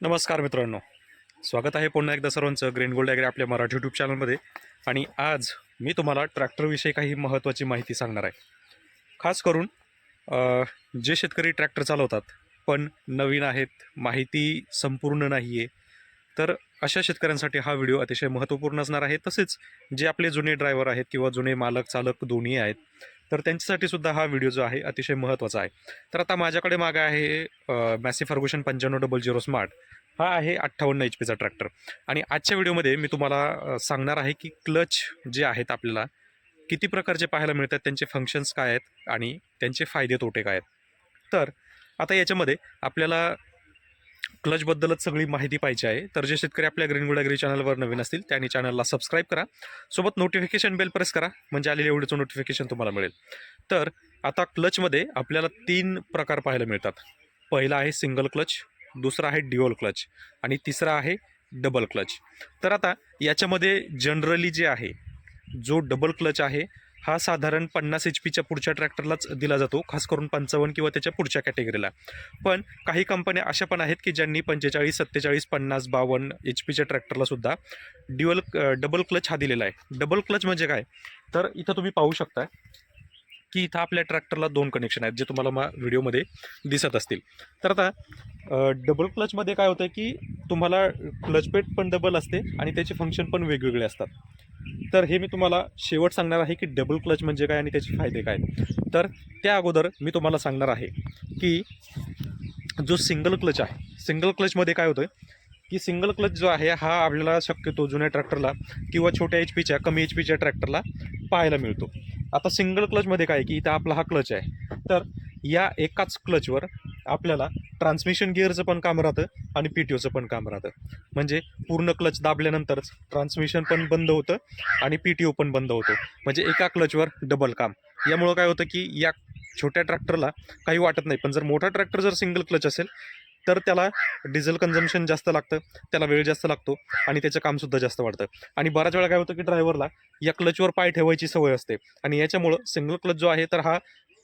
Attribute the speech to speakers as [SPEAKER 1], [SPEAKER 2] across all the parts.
[SPEAKER 1] नमस्कार मित्रांनो. स्वागत आहे पुन्हा एकदा सर्वांचं ग्रीन गोल्ड ॲग्रे आपल्या मराठी यूट्यूब चॅनलमध्ये आणि आज मी तुम्हाला ट्रॅक्टरविषयी काही महत्त्वाची माहिती सांगणार आहे. खास करून जे शेतकरी ट्रॅक्टर चालवतात पण नवीन आहेत माहिती संपूर्ण नाही आहे तर अशा शेतकऱ्यांसाठी हा व्हिडिओ अतिशय महत्त्वपूर्ण असणार आहे. तसेच जे आपले जुने ड्रायव्हर आहेत किंवा जुने मालक चालक दोन्ही आहेत तर त्यांच्यासाठी सुद्धा हा व्हिडिओ जो आहे अतिशय महत्त्वाचा आहे. तर आता माझ्याकडे मागं आहे मॅसी फर्गुशन पंच्याण्णव डबल झिरो स्मार्ट हा आहे अठ्ठावन्न एच पीचा ट्रॅक्टर आणि आजच्या व्हिडिओमध्ये मी तुम्हाला सांगणार आहे की क्लच जे आहेत आपल्याला किती प्रकारचे पाहायला मिळतात त्यांचे फंक्शन्स काय आहेत आणि त्यांचे फायदे तोटे काय आहेत. तर आता याच्यामध्ये आपल्याला क्लचबद्दलच सगळी माहिती पाहिजे आहे. तर जे शेतकरी आपल्या ग्रीन गुड चॅनलवर नवीन असतील त्यांनी चॅनलला सबस्क्राईब करा. सोबत नोटिफिकेशन बेल प्रेस करा म्हणजे आलेल्या व्हिडिओचं नोटिफिकेशन तुम्हाला मिळेल. तर आता क्लचमध्ये आपल्याला तीन प्रकार पाहायला मिळतात. पहिला आहे सिंगल क्लच दुसरा आहे ड्युअल क्लच आणि तिसरा आहे डबल क्लच तर आता याच्यामध्ये जनरली जे आहे जो डबल क्लच आहे हा साधारण पन्नास एच पीच्या पुढच्या ट्रॅक्टरलाच दिला जातो खास करून पंचावन्न किंवा त्याच्या पुढच्या कॅटेगरीला. पण काही कंपन्या अशा पण आहेत की ज्यांनी पंचेचाळीस सत्तेचाळीस पन्नास बावन्न एच पीच्या ट्रॅक्टरलासुद्धा ड्युअल डबल क्लच हा दिलेला आहे. डबल क्लच म्हणजे काय? तर इथं तुम्ही पाहू शकता की इथं आपल्या ट्रॅक्टरला दोन कनेक्शन आहेत जे तुम्हाला मा व्हिडिओमध्ये दिसत असतील. तर आता डबल क्लचमध्ये काय होतं की तुम्हाला क्लच पेट पण डबल असते आणि त्याचे फंक्शन पण वेगवेगळे असतात. तर हे मी तुम्हाला शेवट सांगणार आहे की डबल क्लच म्हणजे काय आणि त्याचे फायदे काय. तर त्या अगोदर मी तुम्हाला सांगणार आहे की जो सिंगल क्लच आहे सिंगल क्लचमध्ये काय होतं की सिंगल क्लच जो आहे हा आपल्याला शक्यतो जुन्या ट्रॅक्टरला किंवा छोट्या एच पीच्या कमी एच पीच्या ट्रॅक्टरला पाहायला मिळतो. आता सिंगल क्लचमध्ये काय की इथं आपला हा क्लच आहे. तर या एकाच क्लचवर आपल्याला ट्रान्समिशन गिअरचं पण काम राहतं आणि पी टी ओचं पण काम राहतं. म्हणजे पूर्ण क्लच दाबल्यानंतरच ट्रान्समिशन पण बंद होतं आणि पी टी ओ पण बंद होतो. म्हणजे एका क्लचवर डबल काम. यामुळं काय होतं की या छोट्या ट्रॅक्टरला काही वाटत नाही. पण जर मोठा ट्रॅक्टर जर सिंगल क्लच असेल तर त्याला डिझेल कन्झम्शन जास्त लागतं त्याला वेळ जास्त लागतो आणि त्याचं कामसुद्धा जास्त वाढतं. आणि बऱ्याच वेळा काय होतं की ड्रायव्हरला या क्लचवर पाय ठेवायची सवय असते. आणि याच्यामुळं सिंगल क्लच जो आहे तर हा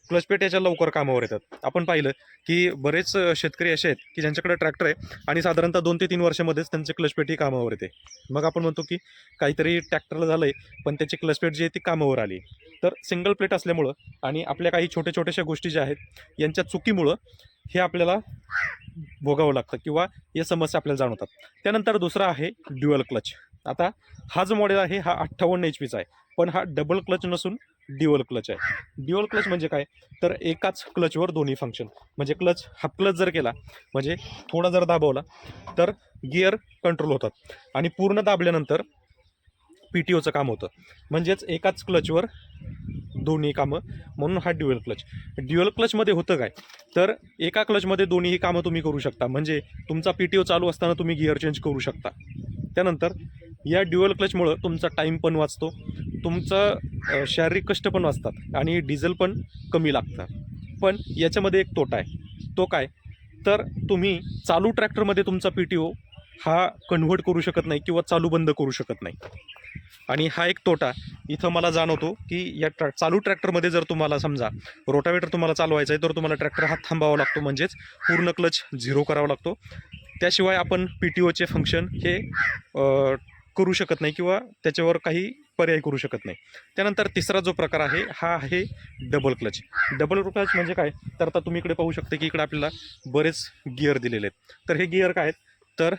[SPEAKER 1] क्लच पेट याच्या लवकर कामावर येतात. आपण पाहिलं की बरेच शेतकरी असे आहेत की ज्यांच्याकडे ट्रॅक्टर आहे आणि साधारणतः दोन ते तीन वर्षामध्येच त्यांचे क्लचपेट ही कामावर येते. मग आपण म्हणतो की काहीतरी ट्रॅक्टरला आहे पण त्याची क्लचपेट जी आहे ती कामावर आली. तर सिंगल प्लेट असल्यामुळं आणि आपल्या काही छोट्या छोट्याशा गोष्टी ज्या आहेत यांच्या चुकीमुळं हे आपल्याला भोगावं लागतं किंवा या समस्या आपल्याला जाणवतात. त्यानंतर दुसरा आहे ड्युअल क्लच. आता हा जो मॉडेल आहे हा अठ्ठावन्न एच पीचा आहे. पण हा डबल क्लच नसून ड्युअल क्लच आहे. ड्युअल क्लच म्हणजे काय? तर एकाच क्लचवर दोन्ही फंक्शन म्हणजे क्लच हाफ क्लच जर केला म्हणजे थोडा जर दाबवला तर गिअर कंट्रोल होतात. आणि पूर्ण दाबल्यानंतर पी टी ओचं काम होतं. म्हणजेच एकाच क्लचवर दोन्ही कामं म्हणून हा ड्युअल क्लच ड्युअल क्लचमध्ये होतं काय? तर एका क्लचमध्ये दोन्हीही कामं तुम्ही करू शकता. म्हणजे तुमचा पी टी ओ चालू असताना तुम्ही गिअर चेंज करू शकता. त्यानंतर या ड्युअल क्लचमुळं तुमचा टाईम पण वाचतो तुमचं शारीरिक कष्ट पण वाचतात आणि डिझेल पण कमी लागतं. पण याच्यामध्ये एक तोटा आहे. तो काय? तर तुम्ही चालू ट्रॅक्टरमध्ये तुमचा पी टी ओ हा कन्व्हर्ट करू शकत नाही किंवा चालू बंद करू शकत नाही. आणि हा एक तोटा इथं मला जाणवतो की या ट्रॅ चालू ट्रॅक्टरमध्ये जर तुम्हाला समजा रोटावेटर तुम्हाला चालवायचा आहे तर तुम्हाला ट्रॅक्टर हात थांबावा लागतो म्हणजेच पूर्ण क्लच झिरो करावा लागतो. त्याशिवाय आपण पी टी ओचे फंक्शन हे करू शकत नाही किंवा त्याच्यावर काही पर्याय करू शकत नाही. त्यानंतर तिसरा जो प्रकार आहे हा आहे डबल क्लच डबल क्लच म्हणजे काय? तर आता तुम्ही इकडे पाहू शकता की इकडे आपल्याला बरेच गिअर दिलेले आहेत. तर हे गिअर काय आहेत? तर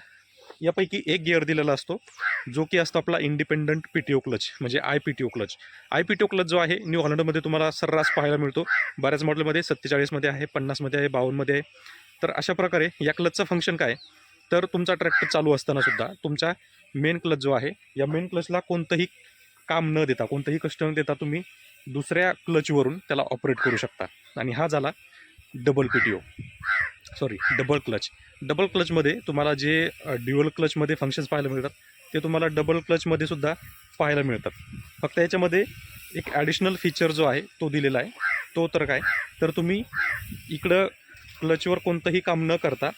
[SPEAKER 1] यापैकी एक गिअर दिलेला असतो जो की असतो आपला independent P T O clutch म्हणजे I P T O clutch I P T O clutch जो आहे न्यू हॉलंडमध्ये तुम्हाला सर्रास पाहायला मिळतो. बऱ्याच मॉडेलमध्ये सत्तेचाळीसमध्ये आहे पन्नासमध्ये आहे बावन्नमध्ये आहे. तर अशा प्रकारे या क्लचचं फंक्शन काय? तर तुमचा ट्रॅक्टर चालू असताना सुद्धा तुमचा मेन क्लच जो आहे या मेन क्लचला कोणतंही काम न देता कोणतंही कष्ट न देता तुम्ही दुसऱ्या क्लचवरून त्याला ऑपरेट करू शकता. आणि हा झाला double P T O sorry double clutch double क्लचमध्ये तुम्हाला जे ड्युअल क्लचमध्ये फंक्शन्स पाहायला मिळतात ते तुम्हाला डबल क्लचमध्ये सुद्धा पाहायला मिळतात. फक्त याच्यामध्ये एक ॲडिशनल फीचर जो आहे तो दिलेला आहे. तो तर काय? तर तुम्ही इकडं क्लचवर कोणतंही काम न करता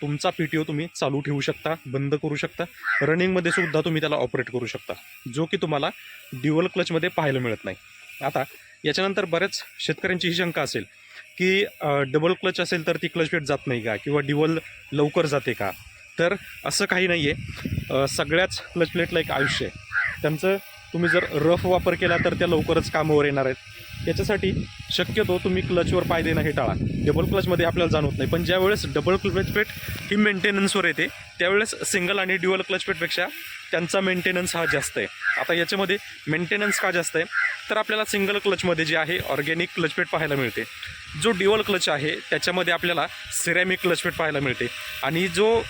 [SPEAKER 1] तुमचा पी टी ओ तुम्ही चालू ठेवू शकता बंद करू शकता. रनिंगमध्ये सुद्धा तुम्ही त्याला ऑपरेट करू शकता. जो की तुम्हाला ड्युअल क्लचमध्ये पाहायला मिळत नाही. आता याच्यानंतर बऱ्याच शेतकऱ्यांची ही शंका असेल की डबल क्लच असेल तर ती क्लच पेट जात नाही का? किंवा ड्युअल लवकर जाते का? तर असं काही नाही आहे सगळ्याच क्लच प्लेटला एक आयुष्य आहे. त्यांचं तुम्ही जर रफ वापर केला तर त्या लवकरच कामावर येणार आहेत. याच्यासाठी शक्यतो तुम्ही क्लचवर पाय देणं हे टाळा. डबल क्लचमध्ये आपल्याला जाणवत नाही. पण ज्यावेळेस डबल क्लच प्लेट ही मेंटेनन्सवर येते त्यावेळेस सिंगल आणि ड्युअल क्लच प्लेटपेक्षा त्यांचा मेंटेनन्स हा जास्त आहे. आता याच्यामध्ये मेंटेनन्स का जास्त आहे? तर आपल्याला सिंगल क्लचमध्ये जे आहे ऑर्गॅनिक क्लच प्लेट पाहायला मिळते. जो ड्युअल क्लच आहे त्याच्यामध्ये आपल्याला सिरॅमिक क्लच प्लेट पाहायला मिळते. आणि जो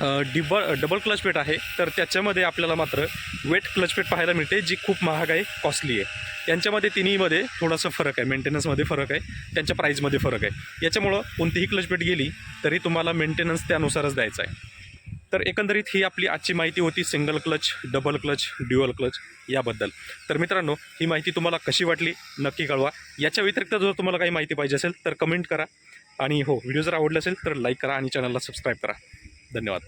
[SPEAKER 1] डिबल डबल क्लच पेट आहे. तर त्याच्यामध्ये आपल्याला मात्र वेट क्लच पेट पाहायला मिळते जी खूप महाग आहे कॉस्टली आहे. यांच्यामध्ये तिन्हीमध्ये थोडासा फरक आहे. मेंटेनन्समध्ये फरक आहे. त्यांच्या प्राईजमध्ये फरक आहे. याच्यामुळं कोणतीही क्लच गेली तरी तुम्हाला मेंटेनन्स त्यानुसारच द्यायचा आहे. तर एकंदरीत ही आपली आजची माहिती होती single clutch double clutch dual clutch याबद्दल. तर मित्रांनो ही माहिती तुम्हाला कशी वाटली नक्की कळवा. याच्या व्यतिरिक्त जर तुम्हाला काही माहिती पाहिजे असेल तर कमेंट करा. आणि हो व्हिडिओ जर आवडला असेल तर लाईक करा आणि चॅनलला सबस्क्राईब करा. धन्यवाद.